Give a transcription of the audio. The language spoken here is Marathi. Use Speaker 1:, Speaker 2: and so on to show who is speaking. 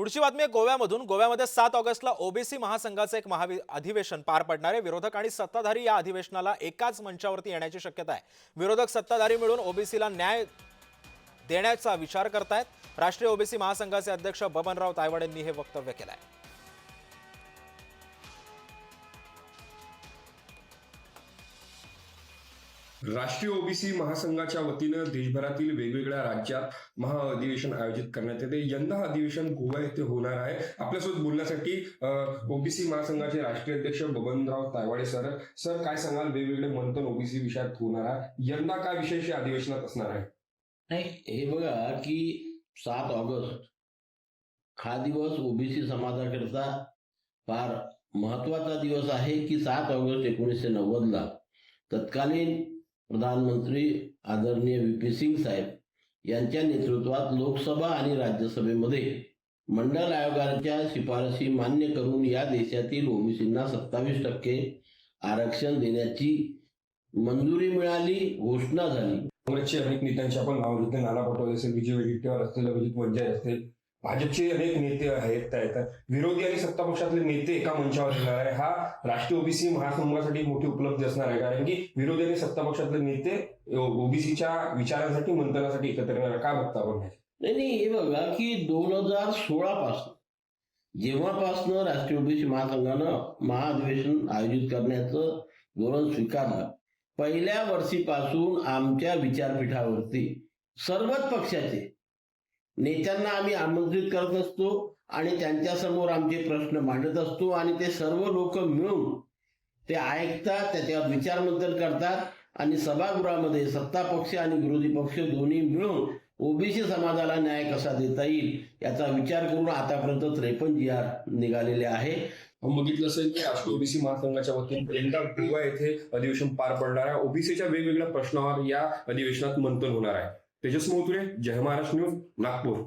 Speaker 1: पुढची बातमी आहे गोव्यामधून. गोव्यामध्ये सात ऑगस्टला ओबीसी महासंघाचं एक महावि अधिवेशन पार पडणार आहे. विरोधक आणि सत्ताधारी या अधिवेशनाला एकाच मंचावरती येण्याची शक्यता आहे. विरोधक सत्ताधारी मिळून ओबीसीला न्याय देण्याचा विचार करतायत. राष्ट्रीय ओबीसी महासंघाचे अध्यक्ष बबनराव तायवाड यांनी हे वक्तव्य केलं आहे
Speaker 2: राष्ट्रीय ओबीसी महासंघाच्या वतीनं देशभरातील वेगवेगळ्या राज्यात महाअधिवेशन आयोजित करण्यात येते. यंदा अधिवेशन गोवा येथे होणार आहे. आपल्यासोबत बोलण्यासाठी ओबीसी महासंघाचे राष्ट्रीय अध्यक्ष बबनराव तायवाडे सर. सर काय सांगाल? वेगवेगळे मंथन ओबीसी विषयात होणार आहे. यंदा काय विशेष अधिवेशनात असणार आहे?
Speaker 3: नाही हे बघा की सात ऑगस्ट हा दिवस ओबीसी समाजाकरता फार महत्त्वाचा दिवस आहे की सात ऑगस्ट एकोणीसशे नव्वदला. तत्कालीन प्रधानमंत्री आदरणीय व्ही पी सिंग साहेब यांच्या नेतृत्वात लोकसभा आणि राज्यसभेमध्ये मंडल आयोगाच्या शिफारशी मान्य करून या देशातील ओबीसींना सत्तावीस टक्के आरक्षण देण्याची मंजुरी मिळाली घोषणा झाली.
Speaker 2: काँग्रेसचे अनेक नेत्यांचे आपण नाव घेतले नाना पटोले असेल विजय वडेट्टीवार असतील अभिजित वंजारी असतील भाजपचे अनेक नेते आहेत त्या येतात विरोधी आणि सत्ता पक्षातले नेते एका मंचावर येणार आहे. हा राष्ट्रीय ओबीसी महासंघासाठी मोठी उपलब्धी असणार आहे. कारण की विरोधी आणि सत्ता पक्षातले नेते ओबीसीच्या विचारांसाठी मंथनासाठी एकत्र येणार आहे. काय बघता आपण?
Speaker 3: नाही नाही हे बघा की दोन हजार सोळा पासून जेव्हापासनं राष्ट्रीय ओबीसी महासंघानं महाअधिवेशन आयोजित करण्याचं धोरण स्वीकारलं पहिल्या वर्षीपासून आमच्या विचारपीठावरती सर्वच पक्षाचे नेत्यांना आम्ही आमंत्रित करत असतो आणि त्यांच्यासमोर आमचे प्रश्न मांडत असतो आणि ते सर्व लोक मिळून ते ऐकतात त्याच्यावर विचारमंथन करतात आणि सभागृहामध्ये सत्ता पक्ष आणि विरोधी पक्ष दोन्ही मिळून ओबीसी समाजाला न्याय कसा देता येईल याचा विचार करून आतापर्यंत त्रेपन्न जी आर निघालेले आहे.
Speaker 2: बघितलं असेल की राष्ट्रीय ओबीसी महासंघाच्या वतीने यंदा गोवा येथे अधिवेशन पार पडणार आहे. ओबीसीच्या वेगवेगळ्या प्रश्नावर या अधिवेशनात मंथन होणार आहे. तेजस मोहतुरे जय महाराष्ट्र न्यूज नागपूर